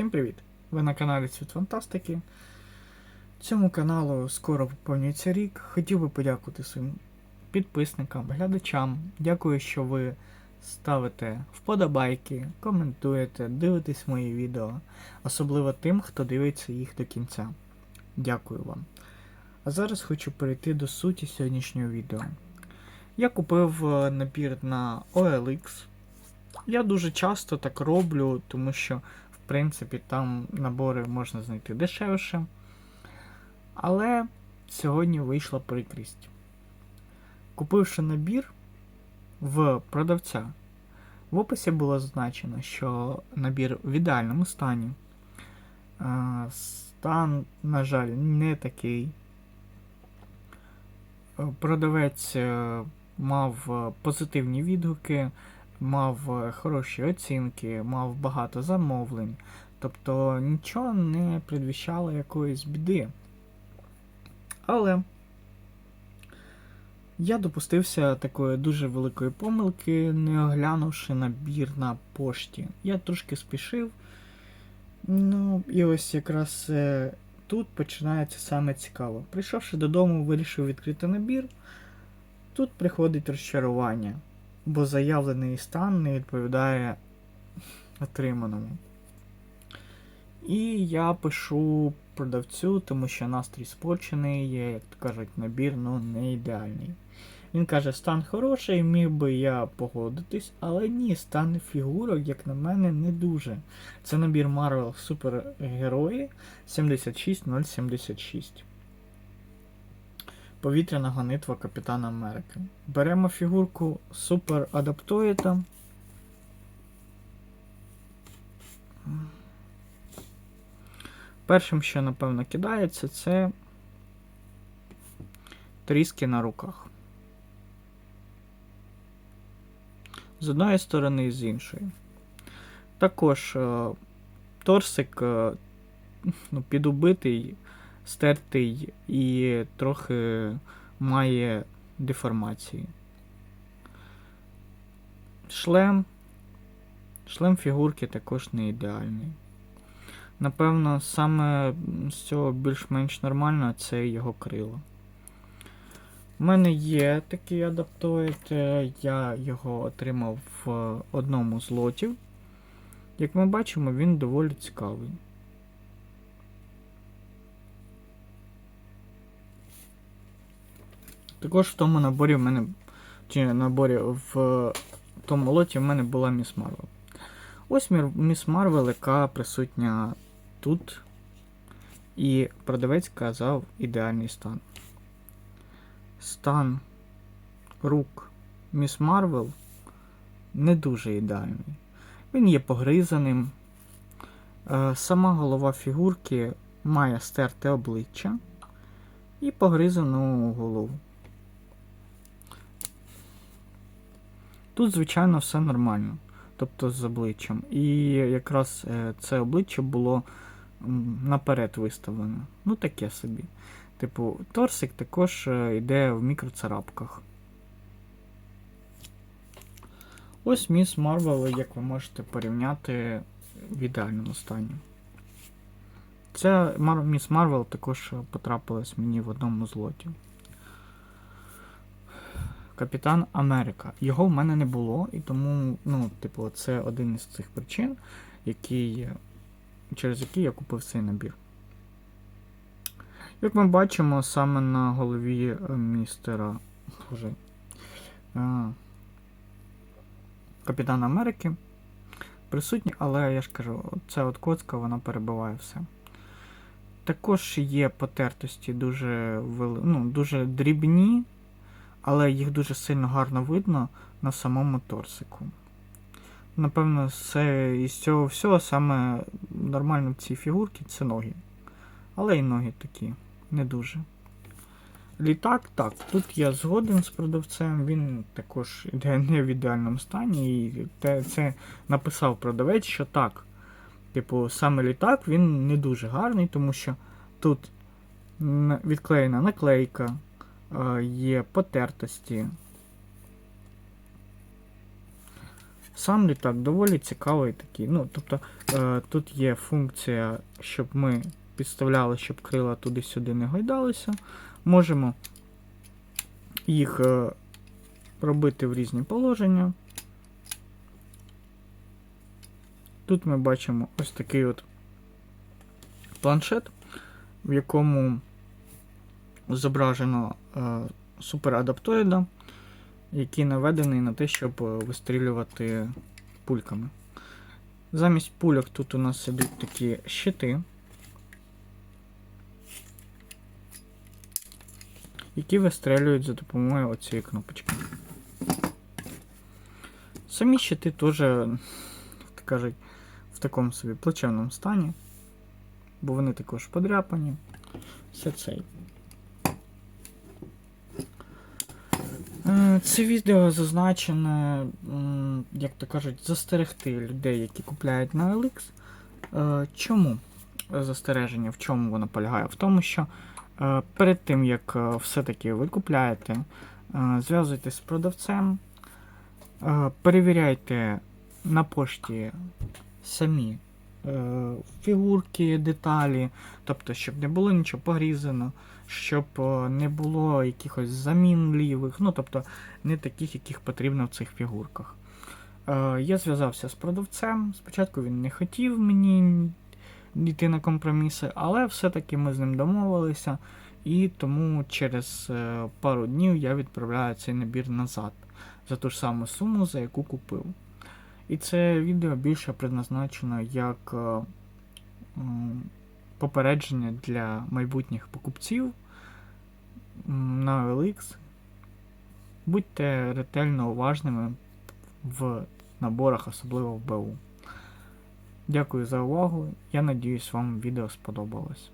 Всім привіт! Ви на каналі Світ Фантастики. Цьому каналу скоро виповнюється рік. Хотів би подякувати своїм підписникам, глядачам. Дякую, що ви ставите вподобайки, коментуєте, дивитесь мої відео, особливо тим, хто дивиться їх до кінця. Дякую вам. А зараз хочу перейти до суті сьогоднішнього відео. Я купив е, набір на OLX. Я дуже часто так роблю, тому що, принципі, там набори можна знайти дешевше. Але сьогодні вийшла прикрість. Купивши набір в продавця, в описі було зазначено, що набір в ідеальному стані. Е, Стан, на жаль, не такий. Продавець е, мав е, позитивні відгуки, мав е, хороші оцінки, мав багато замовлень. Тобто нічого не предвіщало якоїсь біди. Але я допустився такої дуже великої помилки, не оглянувши набір на пошті. Я трошки спішив. Ну, і ось якраз е, тут починається саме цікаво. Прийшовши додому, вирішив відкрити набір. Тут приходить розчарування, бо заявлений стан не відповідає отриманому. І я пишу продавцю, тому що настрій спорчений, є, як то кажуть, набір ну, не ідеальний. Він каже, стан хороший, міг би я погодитись, але ні, стан фігурок, як на мене, не дуже. Це набір Marvel Супергерої 76076. Повітряна гонитва Капітана Америки. Беремо фігурку Супер Адаптоїта. Першим, що напевно кидається, це тріски на руках. З одної сторони і з іншої. Також е, торсик е, ну, підубитий, стертий і трохи має деформації. Шлем. Шлем фігурки також не ідеальний. Напевно, саме з цього більш-менш нормально це його крило. У мене є такий адаптоїд, я його отримав в одному з лотів. Як ми бачимо, він доволі цікавий. Також в тому наборі в мене. Чи наборі в тому лоті в мене була Міс Марвел. Ось Міс Марвел, яка присутня тут. І продавець казав ідеальний стан. Стан рук Міс Марвел не дуже ідеальний. Він є погризаним. Е, Сама голова фігурки має стерте обличчя і погризану голову. Тут, звичайно, все нормально, тобто з обличчям. І якраз е, це обличчя було наперед виставлено. Ну, таке собі. Типу, торсик також е, йде в мікроцарапках. Ось Міс Марвел, як ви можете порівняти в ідеальному стані. Ця Міс Марвел також потрапилась мені в одному з. Капітан Америка. Його в мене не було, і тому, ну, типу, це один із цих причин, який, через які я купив цей набір. Як ми бачимо, саме на голові е, містера Боже, е, Капітана Америки присутні, але я ж кажу, ця от коцка вона перебиває все. Також є потертості дуже, ну, дуже дрібні, але їх дуже сильно гарно видно на самому торсику. Напевно, все із цього всього саме нормально в цій фігурці це ноги. Але і ноги такі, не дуже. Літак, так, тут я згоден з продавцем, він також іде не в ідеальному стані, і те, це написав продавець, що так. Типу, саме літак він не дуже гарний, тому що тут відклеєна наклейка, є потертості. Сам літак доволі цікавий такий. Ну, тобто е, тут є функція, щоб ми підставляли, щоб крила туди-сюди не гойдалися. Можемо їх е, робити в різні положення. Тут ми бачимо ось такий от планшет, в якому зображено е, суперадаптоїда, який наведений на те, щоб е, вистрілювати пульками. Замість пульок тут у нас ідуть такі щити, які вистрелюють за допомогою оцієї кнопочки. Самі щити теж, то кажуть, в такому собі плачевному стані, бо вони також подряпані. Все цей. Це відео зазначене, як то кажуть, застерегти людей, які купляють на OLX. Е, Чому застереження? В чому воно полягає? В тому, що е, перед тим, як е, все-таки ви купляєте, зв'язуйтесь з продавцем, перевіряйте на пошті самі фігурки, деталі, тобто, щоб не було нічого погрізано, щоб е, не було якихось замін лівих, ну тобто не таких, яких потрібно в цих фігурках. Е, я зв'язався з продавцем. Спочатку він не хотів мені йти на компроміси, але все-таки ми з ним домовилися, і тому через е, пару днів я відправляю цей набір назад за ту ж саму суму, за яку купив. І це відео більше предназначено як попередження для майбутніх покупців на OLX. Будьте ретельно уважними в наборах, особливо в БУ. Дякую за увагу. Я надіюсь, вам відео сподобалось.